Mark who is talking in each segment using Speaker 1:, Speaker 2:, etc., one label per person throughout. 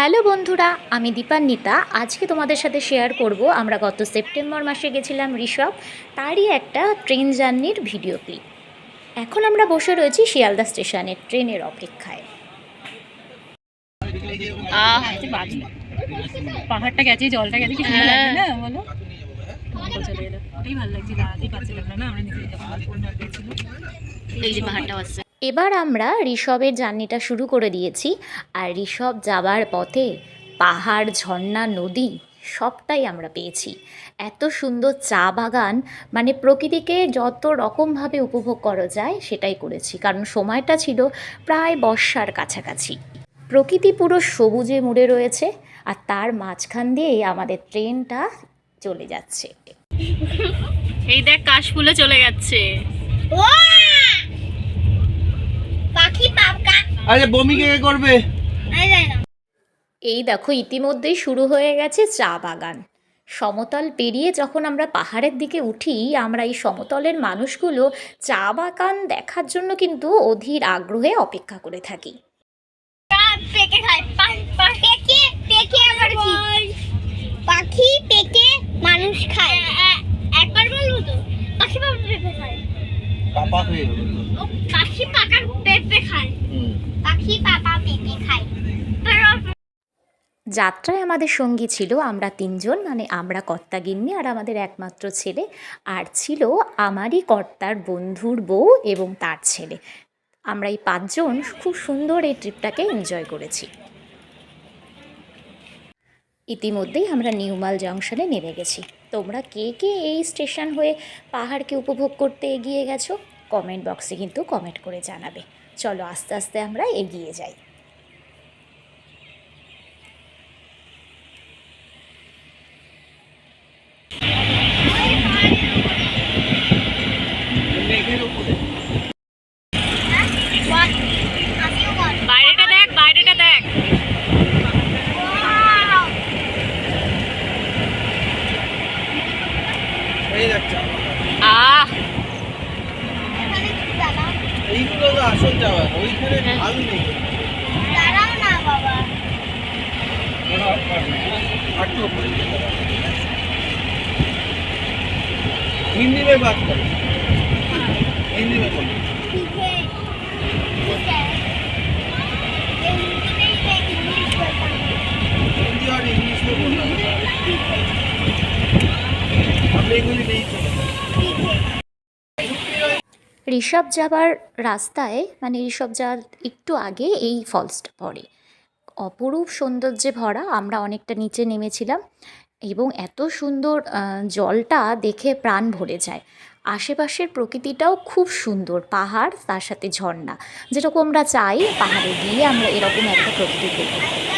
Speaker 1: Hello বন্ধুরা আমি দীপান্বিতা। আজকে তোমাদের সাথে শেয়ার করব আমরা গত সেপ্টেম্বর মাসে গেছিলাম ঋষভ তারই একটা ট্রেন জার্নির ভিডিও ক্লিপ এখন আমরা বসে রয়েছি শিয়ালদা স্টেশনে ট্রেনের অপেক্ষায়।
Speaker 2: পাহাড়টা গেছে জলটা গেছে কি সুন্দর লাগছে না বলো? জল চলে এলো। ভালো না না আমরা
Speaker 1: এই যে পাহাড়টা আসছে এবার আমরা ঋষভের জার্নিটা শুরু করে দিয়েছি। আর ঋষভ যাবার পথে পাহাড় ঝর্ণা নদী সবটাই আমরা পেয়েছি। এত সুন্দর চা বাগান মানে প্রকৃতিকে যত রকমভাবে উপভোগ করা যায় সেটাই করেছি। কারণ সময়টা ছিল প্রায় বর্ষার কাছাকাছি। প্রকৃতি পুরো সবুজে মুড়ে রয়েছে আর তার মাঝখান দিয়েই আমাদের ট্রেনটা চলে যাচ্ছে।
Speaker 2: এই দেখ কাশফুলে চলে যাচ্ছে।
Speaker 3: পাখি পাকা
Speaker 4: আরে বমি কে কে করবে?
Speaker 1: এই দেখো ইতিমধ্যেই শুরু হয়ে গেছে চা বাগান। সমতল পেরিয়ে যখন আমরা পাহাড়ের দিকে উঠি আমরা এই সমতলের মানুষগুলো চা বাগান দেখার জন্য কিন্তু অধীর আগ্রহে অপেক্ষা করে থাকি।
Speaker 3: পাখি পেকে মানুষ খায়। একবার বলব তো পাখি পাপা খায়।
Speaker 4: হয়ে
Speaker 3: পাখি পাকা পেঁপে খায় পাখি পাপা পেঁপে খায়
Speaker 1: যাত্রায় আমাদের সঙ্গী ছিল আমরা তিনজন মানে আমরা কর্তা গিন্নি আর আমাদের একমাত্র ছেলে। আর ছিল আমারই কর্তার বন্ধুর বউ এবং তার ছেলে। আমরা এই পাঁচজন খুব সুন্দর এই ট্রিপটাকে এনজয় করেছি। ইতিমধ্যেই আমরা নিউমাল জংশনে নেমে গেছি। তোমরা কে কে এই স্টেশন হয়ে পাহাড়কে উপভোগ করতে এগিয়ে গেছো? কমেন্ট বক্সে কিন্তু কমেন্ট করে জানাবে। চলো আস্তে আস্তে আমরা এগিয়ে যাই
Speaker 4: মেঘের উপরে
Speaker 3: আমিও বল
Speaker 2: বাইরেটা দেখ বাইরেটা দেখ
Speaker 4: এই যাচ্ছে
Speaker 2: আহ
Speaker 3: এখানে কি দাঁড়াও
Speaker 4: এইগুলো তো আসল যাওয়া ওইখানে ভাল নেই
Speaker 3: দাঁড়াও না বাবা
Speaker 4: একটু উপরে हिंदी में बात करो हिंदी में बोलो
Speaker 1: ঋষভ যাবার রাস্তায় মানে ঋষভ যাওয়ার একটু আগে এই ফলসটা পড়ে। অপরূপ সৌন্দর্যে ভরা, আমরা অনেকটা নিচে নেমেছিলাম এবং এত সুন্দর জলটা দেখে প্রাণ ভরে যায়। আশেপাশের প্রকৃতিটাও খুব সুন্দর, পাহাড়, তার সাথে ঝর্ণা। যেরকম আমরা চাই, পাহাড়ে গিয়ে আমরা এরকম একটা প্রকৃতি দেখব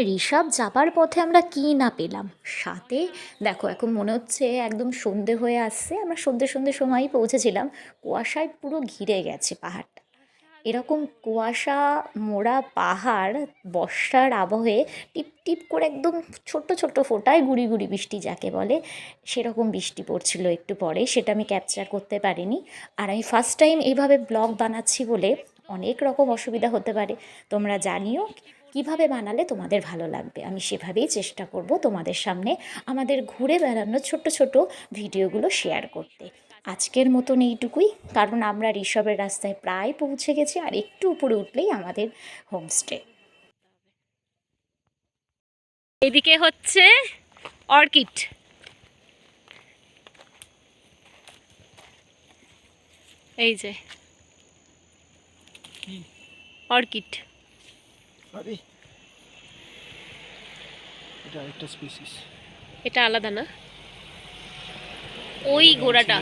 Speaker 1: ঋষভ যাবার পথে আমরা কী না পেলাম? সাথে, দেখো, এখন মনে হচ্ছে একদম সন্ধে হয়ে আসছে। আমরা সন্ধে সন্ধে সময়ই পৌঁছেছিলাম। কুয়াশায় পুরো ঘিরে গেছে পাহাড়টা। এরকম কুয়াশা, মোড়া, পাহাড়, বর্ষার আবহে টিপ টিপ করে একদম ছোট্ট ছোট্ট ফোটায় গুড়ি গুড়ি বৃষ্টি যাকে বলে, সেরকম বৃষ্টি পড়ছিল একটু পরে, সেটা আমি ক্যাপচার করতে পারিনি। আর আমি ফার্স্ট টাইম এইভাবে ব্লগ বানাচ্ছি বলে অনেক রকম অসুবিধা হতে পারে। তোমরা জানিও কীভাবে বানালে তোমাদের ভালো লাগবে? আমি সেভাবেই চেষ্টা করব তোমাদের সামনে আমাদের ঘুরে বেড়ানো ছোট ছোট ভিডিওগুলো শেয়ার করতে। আজকের মতন এইটুকুই। কারণ আমরা ঋষভের রাস্তায় প্রায় পৌঁছে গেছি আর একটু উপরে উঠলেই আমাদের হোমস্টে
Speaker 2: এদিকে হচ্ছে অর্কিড। এই যে। অর্কিড।
Speaker 4: আরে এটা একটা স্পিসিস
Speaker 2: এটা আলাদা না? ওই গোড়াটা